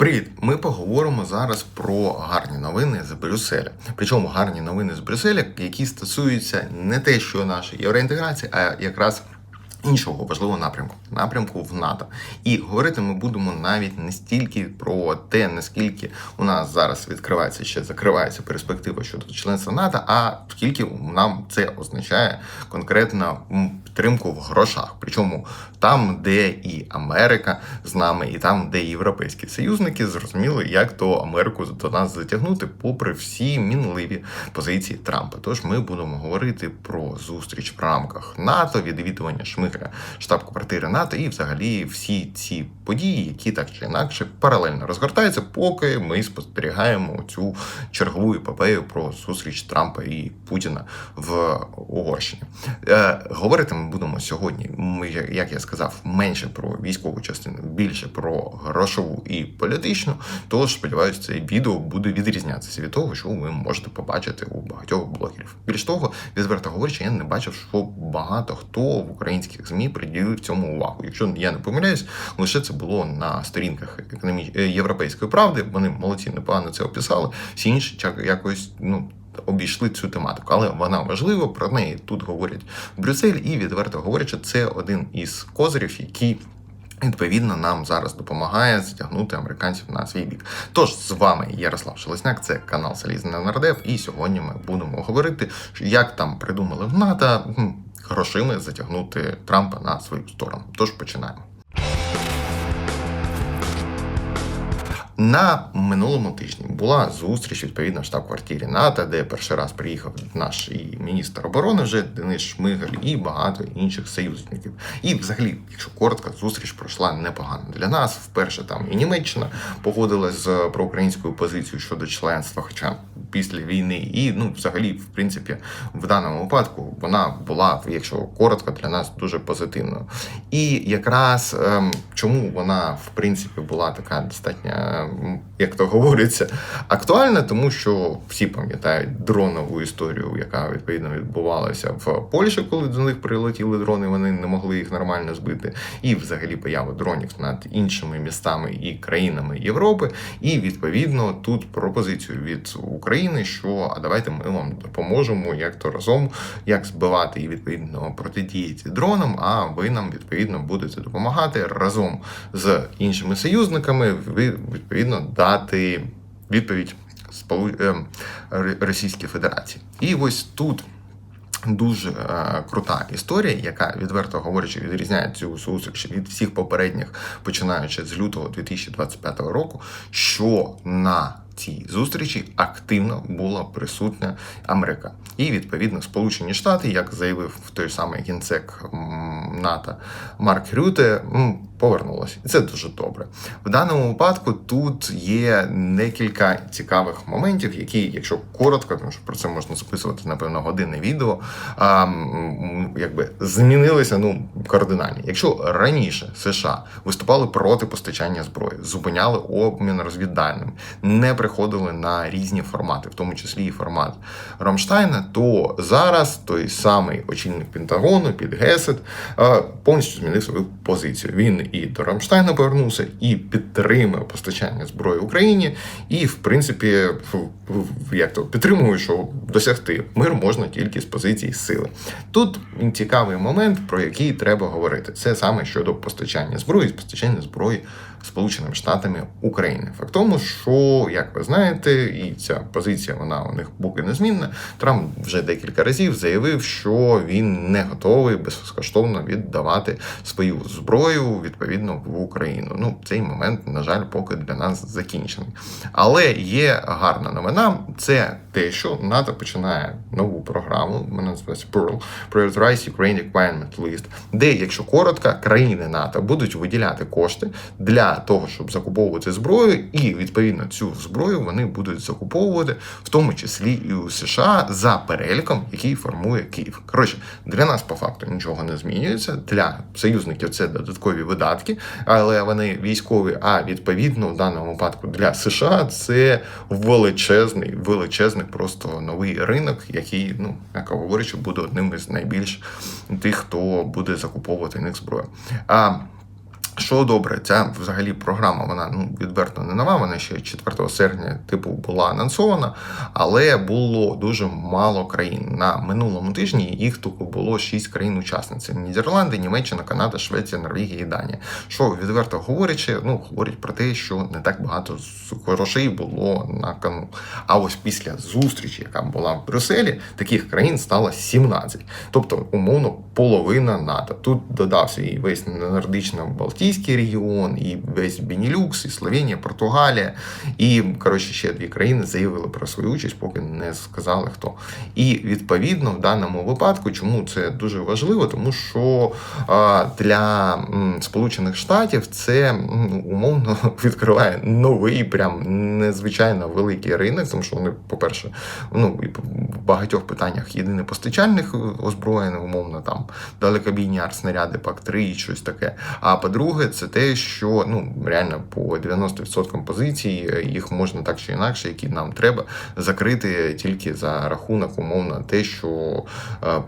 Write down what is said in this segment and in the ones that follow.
Привіт! Ми поговоримо зараз про гарні новини з Брюсселя. Причому гарні новини з Брюсселя, які стосуються не те, що нашої євроінтеграції, а якраз іншого важливого напрямку напрямку в НАТО. І говорити ми будемо навіть не стільки про те, наскільки у нас зараз відкривається ще закривається перспектива щодо членства НАТО, а скільки нам це означає конкретно підтримку в грошах. Причому там, де і Америка з нами, і там, де і європейські союзники, зрозуміли, як то Америку до нас затягнути, попри всі мінливі позиції Трампа. Тож ми будемо говорити про зустріч в рамках НАТО, відвідування Шмигаля штаб-квартири НАТО і взагалі всі ці події, які так чи інакше паралельно розгортаються, поки ми спостерігаємо цю чергову епопею про зустріч Трампа і Путіна в Угорщині. Е, говорити ми будемо сьогодні. Ми, як я сказав, менше про військову частину, більше про грошову і політичну. Тож сподіваюся, це відео буде відрізнятися від того, що ви можете побачити у багатьох блогерів. Більш того, відверто говорячи, я не бачив, що багато хто в українських змі приділив цьому увагу. Якщо я не помиляюсь, лише це було на сторінках економі... е, європейської правди. Вони молодці, непогано це описали. Всі інші якось ну. Обійшли цю тематику, але вона важлива. Про неї тут говорять в Брюссель, і відверто говорячи, це один із козирів, який відповідно нам зараз допомагає затягнути американців на свій бік. Тож з вами Ярослав Шелесняк, це канал Салізний Нардеп, і сьогодні ми будемо говорити, як там придумали в НАТО м, грошима затягнути Трампа на свою сторону. Тож починаємо. На минулому тижні була зустріч відповідно в штаб-квартирі НАТО, де перший раз приїхав наш і міністр оборони вже Денис Шмигаль і багато інших союзників. І, взагалі, якщо коротко, зустріч пройшла непогано для нас. Вперше там і Німеччина погодилась з проукраїнською позицією щодо членства, хоча після війни, і ну, взагалі, в принципі, в даному випадку вона була, якщо коротко, для нас дуже позитивною. І якраз ем, чому вона в принципі була така достатньо, як то говориться, актуальна, тому що всі пам'ятають дронову історію, яка відповідно відбувалася в Польщі, коли до них прилетіли дрони, вони не могли їх нормально збити. І взагалі появу дронів над іншими містами і країнами Європи. І відповідно тут пропозицію від України, що а давайте ми вам допоможемо як то разом, як збивати і відповідно протидіяти дронам. А ви нам відповідно будете допомагати разом з іншими союзниками. Ви відповідно дати відповідь ем, Російській Федерації. І ось тут. Дуже е, крута історія, яка відверто говорячи, відрізняє цю зустріч від всіх попередніх, починаючи з лютого 2025 року, що на цій зустрічі активно була присутня Америка. І відповідно Сполучені Штати, як заявив той самий генсек НАТО Марк Рюте, повернулося. І це дуже добре. В даному випадку тут є декілька цікавих моментів, які, якщо коротко, тому що про це можна записувати, напевно, годинне відео, а, якби змінилися ну, кардинально. Якщо раніше США виступали проти постачання зброї, зупиняли обмін розвідданим, не приходили на різні формати, в тому числі і формат Рамштайна, то зараз той самий очільник Пентагону під Гесет повністю змінив свою позицію. Він і до Рамштайна повернувся, і підтримує постачання зброї Україні, і в принципі, як то підтримує, що досягти мир можна тільки з позиції сили. Тут цікавий момент, про який треба говорити. Це саме щодо постачання зброї, постачання зброї Сполученими Штатами України. Факт тому, що, як ви знаєте, і ця позиція вона у них поки незмінна. Трамп вже декілька разів заявив, що він не готовий безкоштовно віддавати свою зброю відповідно в Україну. Ну, цей момент, на жаль, поки для нас закінчений. Але є гарна новина. Це те, що НАТО починає нову програму, вона називається Pearl, Prioritize Ukraine Requirement List, де, якщо коротко, країни НАТО будуть виділяти кошти для того, щоб закуповувати зброю, і відповідно цю зброю вони будуть закуповувати, в тому числі і у США за переліком, який формує Київ. Коротше, для нас по факту нічого не змінюється. Для союзників це додаткові видатки, але вони військові. А відповідно в даному випадку для США це величезний, величезний просто новий ринок, який, ну як говорячи, буде одним із найбільш тих, хто буде закуповувати них зброю. А що добре, ця взагалі програма, вона ну відверто не нова, вона ще 4 серпня типу була анонсована, але було дуже мало країн. На минулому тижні їх тільки було 6 країн-учасниць: Нідерланди, Німеччина, Канада, Швеція, Норвегія і Данія. Що відверто говорячи, ну говорить про те, що не так багато грошей було на кону. А ось після зустрічі, яка була в Брюсселі, таких країн стало 17. Тобто, умовно, половина НАТО. Тут додався і весь нордично-балтійський регіон, і весь Бенілюкс, і Словенія, Португалія. І коротше ще дві країни заявили про свою участь, поки не сказали хто. І відповідно в даному випадку, чому це дуже важливо, тому що для Сполучених Штатів це умовно відкриває новий, прям незвичайно великий ринок, тому що вони, по-перше, ну в багатьох питаннях єдиний постачальник озброєнь, умовно там далекобійні артснаряди, ПАК-3 і щось таке. А по-друге, це те, що ну реально по 90% позицій е, їх можна так чи інакше, які нам треба, закрити тільки за рахунок, умовно, те, що е, е,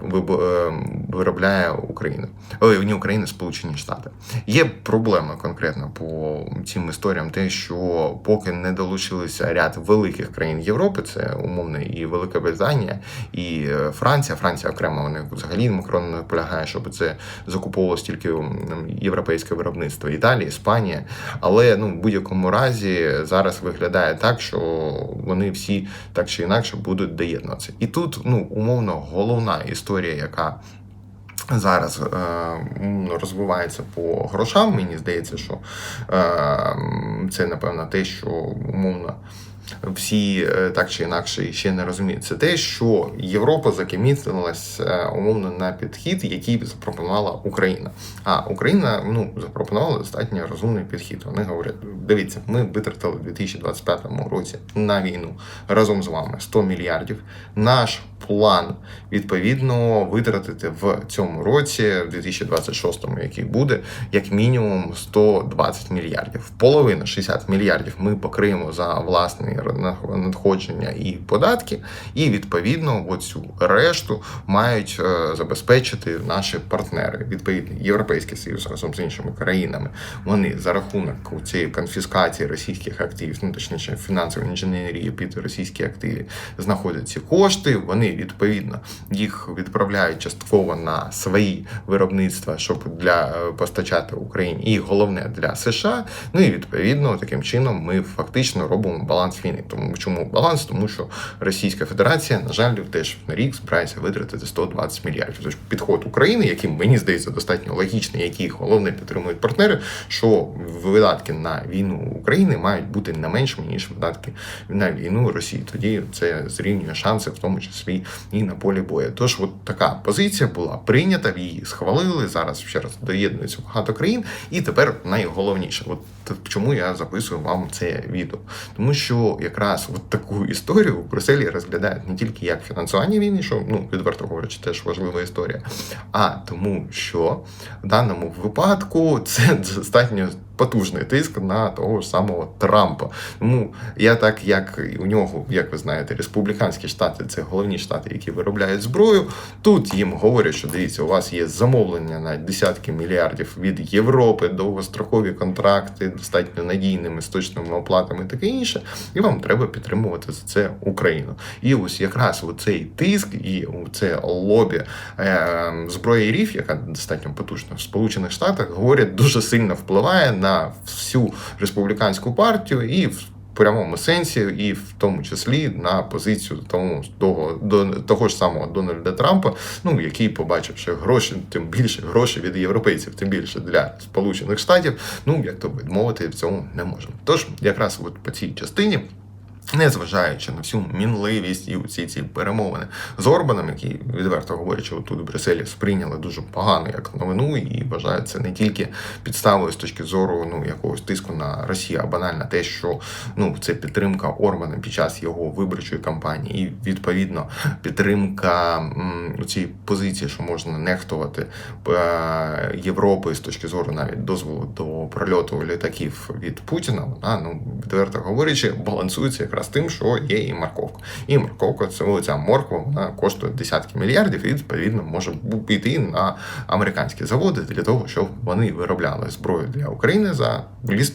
виробляє Україна. Ой, не Україна, Сполучені Штати. Є проблема конкретно по цим історіям, те, що поки не долучилися ряд великих країн Європи, це умовно і Велика Британія, і Франція. Франція окремо вони взагалі Макрон не наполягає, щоб це закуповувалось тільки європейське виробництво Італія, Іспанія. Але ну в будь-якому разі зараз виглядає так, що вони всі так чи інакше будуть доєднуватися. І тут ну умовно головна історія, яка зараз е, розвивається по грошам. Мені здається, що е, це напевно те, що умовно. Всі е, так чи інакше ще не розуміють. Це те, що Європа закимітилась е, умовно на підхід, який запропонувала Україна. А Україна ну запропонувала достатньо розумний підхід. Вони говорять: дивіться, ми витратили в 2025 році на війну разом з вами 100 мільярдів. Наш план відповідно витратити в цьому році, в 2026, який буде, як мінімум 120 мільярдів. Половина 60 мільярдів ми покриємо за власні надходження і податки, і відповідно оцю решту мають е, забезпечити наші партнери. Відповідно, Європейський Союз разом з іншими країнами. Вони за рахунок цієї конфіскації російських активів, ну точніше фінансової інженерії під російські активи, знаходять ці кошти. Вони відповідно їх відправляють частково на свої виробництва, щоб для е, постачати Україні, і головне для США. Ну і відповідно таким чином ми фактично робимо баланс війни. Тому чому баланс? Тому що Російська Федерація, на жаль, теж на рік збирається витратити 120 мільярдів. Тож підход України, який мені здається достатньо логічний, який головне підтримують партнери, що видатки на війну України мають бути не меншими ніж видатки на війну Росії. Тоді це зрівнює шанси, в тому числі і на полі бою. Тож, от така позиція була прийнята, її схвалили. Зараз ще раз доєднується багато країн, і тепер найголовніше, от чому я записую вам це відео, тому що якраз от таку історію в Брюсселі розглядають не тільки як фінансування війни, що ну відверто говорячи, теж важлива історія, а тому, що в даному випадку це достатньо потужний тиск на того ж самого Трампа. Тому я так як у нього, як ви знаєте, республіканські штати це головні штати, які виробляють зброю. Тут їм говорять, що дивіться, у вас є замовлення на десятки мільярдів від Європи, довгострокові контракти, достатньо надійними з точними оплатами, таке інше. І вам треба підтримувати за це Україну. І ось якраз у цей тиск і у це лобі е, зброї РІФ, яка достатньо потужна в Сполучених Штатах, говорять, дуже сильно впливає на всю республіканську партію і в прямому сенсі, і в тому числі на позицію тому того до того ж самого Дональда Трампа, ну який побачив, що гроші, тим більше гроші від європейців, тим більше для Сполучених Штатів. Ну як то відмовити в цьому не можемо. Тож якраз от по цій частині. Незважаючи на всю мінливість і ці ці перемовини з Орбаном, які відверто говорячи, отут в Брюсселі сприйняли дуже погано як новину, і вважають це не тільки підставою з точки зору ну якогось тиску на Росію, а банально те, що ну це підтримка Орбана під час його виборчої кампанії, і відповідно підтримка м, цієї позиції, що можна нехтувати е, Європи з точки зору навіть дозволу до прольоту літаків від Путіна. Вона ну відверто говорячи, балансується якраз тим, що є і морковка. І морковка, це ця морква, вона коштує десятки мільярдів, і відповідно може піти на американські заводи для того, щоб вони виробляли зброю для України за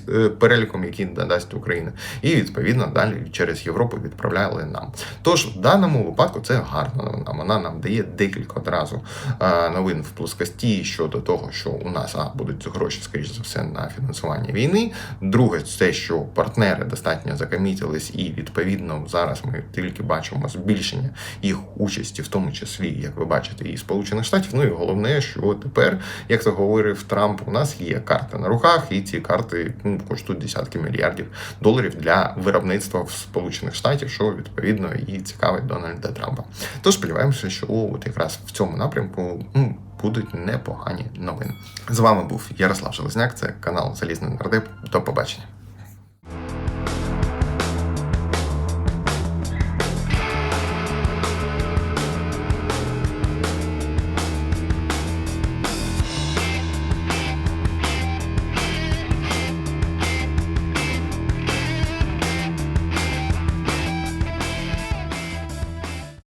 е, переліком, який надасть Україна, і відповідно далі через Європу відправляли нам. Тож в даному випадку це гарна новина. Вона нам дає декілька одразу е, новин в плоскості щодо того, що у нас а, будуть гроші, скоріш за все, на фінансування війни. Друге, це що партнери достатньо закомітились, і відповідно зараз ми тільки бачимо збільшення їх участі, в тому числі, як ви бачите, і Сполучених Штатів. Ну і головне, що тепер, як це говорив Трамп, у нас є карти на руках, і ці карти ну, коштують десятки мільярдів доларів для виробництва в Сполучених Штатів, що відповідно і цікавить Дональда Трампа. Тож сподіваємося, що от якраз в цьому напрямку. Ну, Будуть непогані новини. З вами був Ярослав Железняк, це канал Залізний Нардеп. До побачення.